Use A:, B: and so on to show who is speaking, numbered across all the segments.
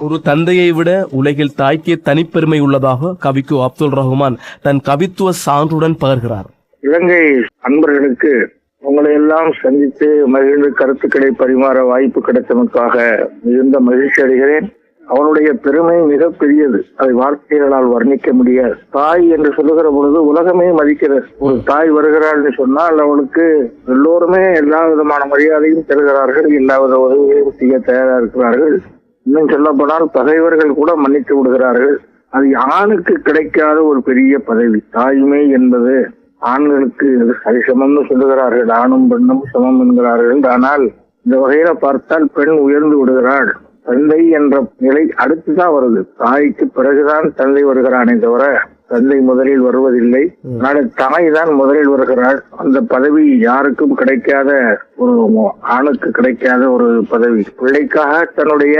A: ஒரு தந்தையை விட உலகில் தாய்க்கே தனிப்பெருமை உள்ளதாக கவிக்கு அப்துல் ரஹ்மான் தன் கவித்துவ சான்றுடன் பகர்கிறார்.
B: இலங்கை அன்பர்களுக்கு உங்களை எல்லாம் சந்தித்து மகிழ்ந்து கருத்துக்களை பரிமாற வாய்ப்பு கிடைத்ததற்காக மிகுந்த மகிழ்ச்சி அடைகிறேன். அவனுடைய பெருமை மிக பெரியது. அதை வார்த்தைகளால் வர்ணிக்க முடியாது. தாய் என்று சொல்லுகிற பொழுது உலகமே மதிக்கிறது. ஒரு தாய் வருகிறாள்னு சொன்னால் அவளுக்கு எல்லோருமே எல்லா விதமான மரியாதையும் தருகிறார்கள். எல்லா வித உதவிகளையும் செய்ய தயாரா இருக்கிறார்கள். இன்னும் சொல்ல போனால் பகைவர்கள் கூட மன்னித்து விடுகிறார்கள். அது ஆணுக்கு கிடைக்காத ஒரு பெரிய பதவி. தாய்மை என்பது ஆண்களுக்கு சரிசமம்னு சொல்லுகிறார்கள். ஆணும் பெண்ணும் சமம் என்கிறார்கள். ஆனால் இந்த வகையில பார்த்தால் பெண் உயர்ந்து விடுகிறாள். தந்தை என்ற நிலை அடுத்துதான் வருது. தாய்க்கு பிறகுதான் தந்தை வருகிறானே தவிர தந்தை முதலில் வருவதில்லை. அதனால தாய் தான் முதலில் வருகிறாள். அந்த பதவி யாருக்கும் கிடைக்காத ஒரு ஆணுக்கு கிடைக்காத ஒரு பதவி. பிள்ளைக்காக தன்னுடைய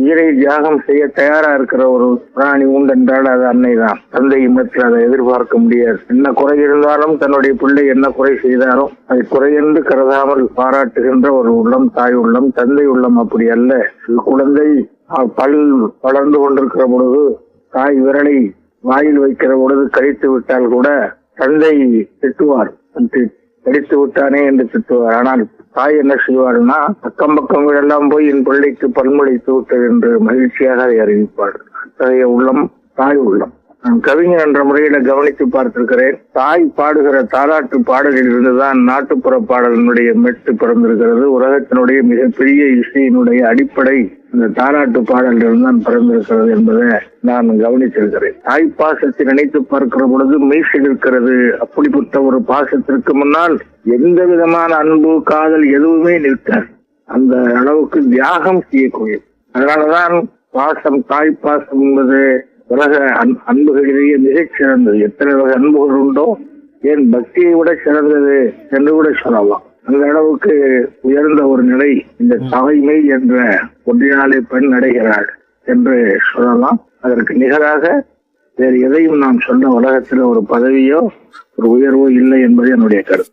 B: உயிரை தியாகம் செய்ய தயாரா இருக்கிற ஒரு பிராணி உண்டென்றால் அது அன்னை தான் தந்தை இம்மத்தில் அதை எதிர்பார்க்க முடியாது. என்ன குறை இருந்தாலும் தன்னுடைய பிள்ளை என்ன குறை செய்தாலும் அதை குறையென்று கருதாமல் பாராட்டுகின்ற ஒரு உள்ளம் தாய் உள்ளம் தந்தை உள்ளம் அப்படி அல்ல. குழந்தை பல் வளர்ந்து கொண்டிருக்கிற பொழுது தாய் விரலை வாயில் வைக்கிற பொழுது கழித்து விட்டால் கூட தந்தை திட்டுவார். தி- கடித்து விட்டானே என்று திட்டுவார். ஆனால் தாய் என்ன செய்வார்னா அக்கம் பக்கம் எல்லாம் போய் என் பிள்ளைக்கு பல்முளைத்து விட்டது என்று மகிழ்ச்சியாக அதை அறிவிப்பார். அத்தகைய உள்ளம் தாய் உள்ளம். நான் கவிஞர் என்ற முறையில கவனித்து பார்த்திருக்கிறேன். தாய் பாடுகிற தாலாட்டு பாடலில் இருந்துதான் நாட்டுப்புற பாடலினுடைய மெட்டு பிறந்திருக்கிறது. உலகத்தினுடைய மிகப்பெரிய இசையினுடைய அடிப்படை இந்த தாராட்டு பாடலில் தான் பிறந்திருக்கிறது என்பதை நான் கவனித்திருக்கிறேன். தாய் பாசத்தை நினைத்து பார்க்கிற பொழுது மீசல் இருக்கிறது அப்படிப்பட்ட ஒரு பாசத்திற்கு முன்னால் எந்த விதமான அன்பு காதல் எதுவுமே நிற்காது. அந்த அளவுக்கு தியாகம் செய்யக்கூடியது அதனாலதான் பாசம் தாய் பாசம் என்பது உலக அன்புகளிலேயே மிகச் சிறந்தது. எத்தனை வகை அன்புகள் உண்டோ? ஏன் பக்தியை விட சிறந்தது என்று கூட சொல்லலாம். அந்த அளவுக்கு உயர்ந்த ஒரு நிலை இந்த தாய்மை என்ற ஒன்றினாலே பெண் அடைகிறாள் என்று சொல்லலாம். அதற்கு நிகராக வேறு எதையும் நாம் சொன்ன உலகத்தில் ஒரு பதவியோ ஒரு உயர்வோ இல்லை என்பது என்னுடைய கருத்து.